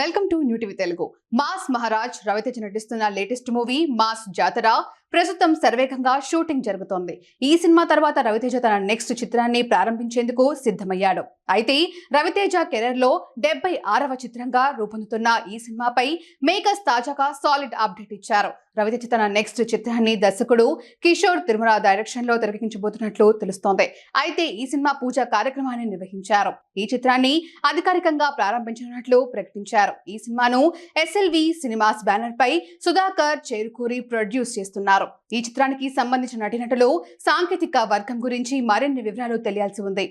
Welcome to new TV Telugu mass Maharaj Ravi Teja నటిస్తున్న latest movie mass జాతర. ప్రస్తుతం శరవేగంగా షూటింగ్ జరుగుతోంది. ఈ సినిమా తర్వాత రవితేజ తన నెక్స్ట్ చిత్రాన్ని ప్రారంభించేందుకు సిద్ధమయ్యాడు. అయితే రవితేజ కెరీర్లో డెబ్బై ఆరవ చిత్రంగా రూపొందుతున్న ఈ సినిమాపై మేకర్స్ తాజాగా సాలిడ్ అప్డేట్ ఇచ్చారు. రవితేజ తన నెక్స్ట్ చిత్రాన్ని దర్శకుడు కిషోర్ తిరుమల డైరెక్షన్లో తెరకెక్కించబోతున్నట్లు తెలుస్తోంది. అయితే ఈ సినిమా పూజ కార్యక్రమాన్ని నిర్వహించారు. ఈ చిత్రాన్ని అధికారికంగా ప్రారంభించనున్నట్లు ప్రకటించారు. ఈ సినిమాను ఎస్ఎల్వి సినిమాస్ బ్యానర్ పై సుధాకర్ చేరుకూరి ప్రొడ్యూస్ చేస్తున్నారు. ఈ చిత్రానికి సంబంధించిన నటినటులు సాంకేతిక వర్గం గురించి మరిన్ని వివరాలు తెలియాల్సి ఉంది.